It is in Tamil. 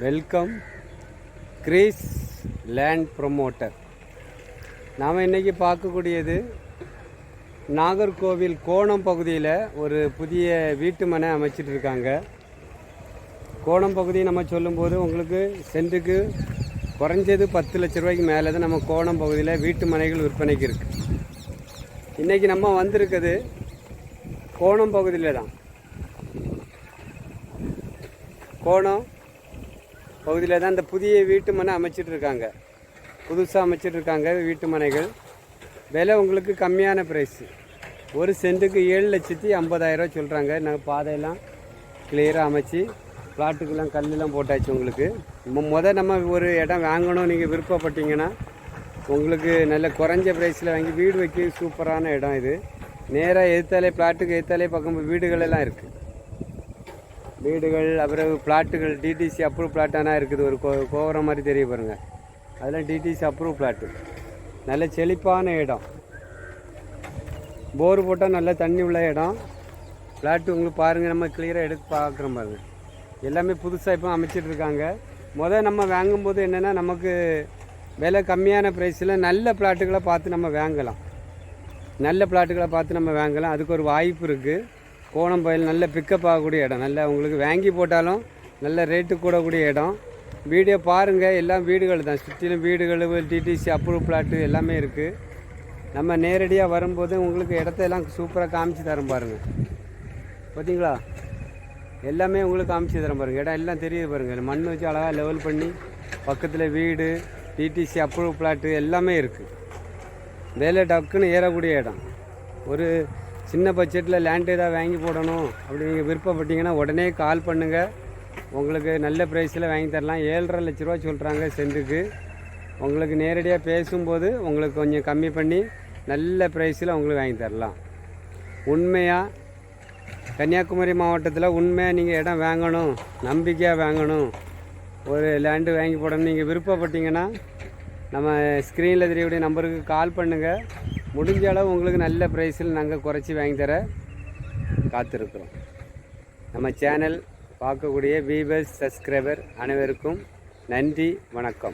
Welcome Greece land promoter. நாம் இன்றைக்கி பார்க்கக்கூடியது நாகர்கோவில் கோணம் பகுதியில் ஒரு புதிய வீட்டு மனை அமைச்சிட்டு இருக்காங்க கோணம் பகுதி நம்ம சொல்லும்போது உங்களுக்கு சென்ட்டுக்கு குறைஞ்சது பத்து லட்ச ரூபாய்க்கு மேலே தான் நம்ம கோணம் பகுதியில் வீட்டு மனைகள் விற்பனைக்கு இருக்குது இன்றைக்கி நம்ம வந்திருக்கிறது கோணம் பகுதியில் தான் கோணம் பகுதியில் தான் இந்த புதிய வீட்டு மனை அமைச்சிட்டு இருக்காங்க புதுசாக அமைச்சிட்டு இருக்காங்க வீட்டு மனைகள். விலை உங்களுக்கு கம்மியான ப்ரைஸு ஒரு சென்ட்டுக்கு ஏழு லட்சத்தி ஐம்பதாயிரரூவா சொல்கிறாங்க நாங்கள் பாதையெல்லாம் கிளியராக அமைச்சு பிளாட்டுக்கெல்லாம் கல்லெல்லாம் போட்டாச்சு உங்களுக்கு. முத நம்ம ஒரு இடம் வாங்கணும் நீங்கள் விருப்பப்பட்டீங்கன்னா உங்களுக்கு நல்ல குறைஞ்ச ப்ரைஸில் வாங்கி வீடு வைக்க சூப்பரான இடம் இது. நேராக எதிர்த்தாலே பிளாட்டுக்கு எதிர்த்தாலே பக்கம் வீடுகள் எல்லாம் இருக்குது வீடுகள் அப்புறம் பிளாட்டுகள் டிடிசி அப்ரூவ் பிளாட்டானா இருக்குது. ஒரு கோ கோவரம் மாதிரி தெரிய பாருங்கள் அதெல்லாம் டிடிசி அப்ரூவ் பிளாட்டு நல்ல செழிப்பான இடம். போர் போட்டால் நல்ல தண்ணி உள்ள இடம். பிளாட்டு உங்களுக்கு பாருங்கள் நம்ம கிளியராக எடுத்து பார்க்குறோம் பாருங்கள் எல்லாமே புதுசாக இப்போ அமைச்சிட்ருக்காங்க முதல் நம்ம வாங்கும்போது என்னென்னா நமக்கு விலை கம்மியான ப்ரைஸில் நல்ல பிளாட்டுகளை பார்த்து நம்ம வாங்கலாம். நல்ல பிளாட்டுகளை பார்த்து நம்ம வாங்கலாம். அதுக்கு ஒரு வாய்ப்பு இருக்குது கோணம் பயில் நல்ல பிக்கப் ஆகக்கூடிய இடம். நல்ல உங்களுக்கு வாங்கி போட்டாலும் நல்ல ரேட்டு கூடக்கூடிய இடம். வீடியோ பாருங்கள் எல்லாம் வீடுகள் தான். சுற்றிலும் வீடுகள் டிடிசி அப்ரூவ் பிளாட்டு எல்லாமே இருக்குது நம்ம நேரடியாக வரும்போது உங்களுக்கு இடத்தையெல்லாம் சூப்பராக காமிச்சு தரோம் பாருங்கள் பார்த்தீங்களா எல்லாமே உங்களுக்கு காமிச்சு தரோம் பாருங்கள் இடம் எல்லாம் தெரியுது பாருங்கள் மண் வச்சு அழகாக லெவல் பண்ணி பக்கத்தில் வீடு டிடிசி அப்ரூவ் பிளாட்டு எல்லாமே இருக்குது வேலை டக்குன்னு ஏறக்கூடிய இடம். ஒரு சின்ன பட்ஜெட்டில் லேண்ட் ஏதாவது வாங்கி போடணும் அப்படி நீங்கள் விருப்பப்பட்டீங்கன்னா உடனே கால் பண்ணுங்கள் உங்களுக்கு நல்ல ப்ரைஸில் வாங்கி தரலாம். ஏழரை லட்ச ரூபா சொல்கிறாங்க சென்ட்டுக்கு உங்களுக்கு நேரடியாக பேசும்போது உங்களுக்கு கொஞ்சம் கம்மி பண்ணி நல்ல ப்ரைஸில் உங்களுக்கு வாங்கி தரலாம். உண்மையாக கன்னியாகுமரி மாவட்டத்தில் உண்மையாக நீங்கள் இடம் வாங்கணும். நம்பிக்கையாக வாங்கணும். ஒரு லேண்டு வாங்கி போடணும் நீங்கள் விருப்பப்பட்டீங்கன்னா நம்ம ஸ்க்ரீனில் தெரியக்கூடிய நம்பருக்கு கால் பண்ணுங்கள் முடிஞ்ச அளவு உங்களுக்கு நல்ல ப்ரைஸில் நாங்கள் குறைச்சி வாங்கி தர காத்திருக்கிறோம். நம்ம சேனல் பார்க்கக்கூடிய வீவர்ஸ் சப்ஸ்கிரைபர் அனைவருக்கும் நன்றி வணக்கம்.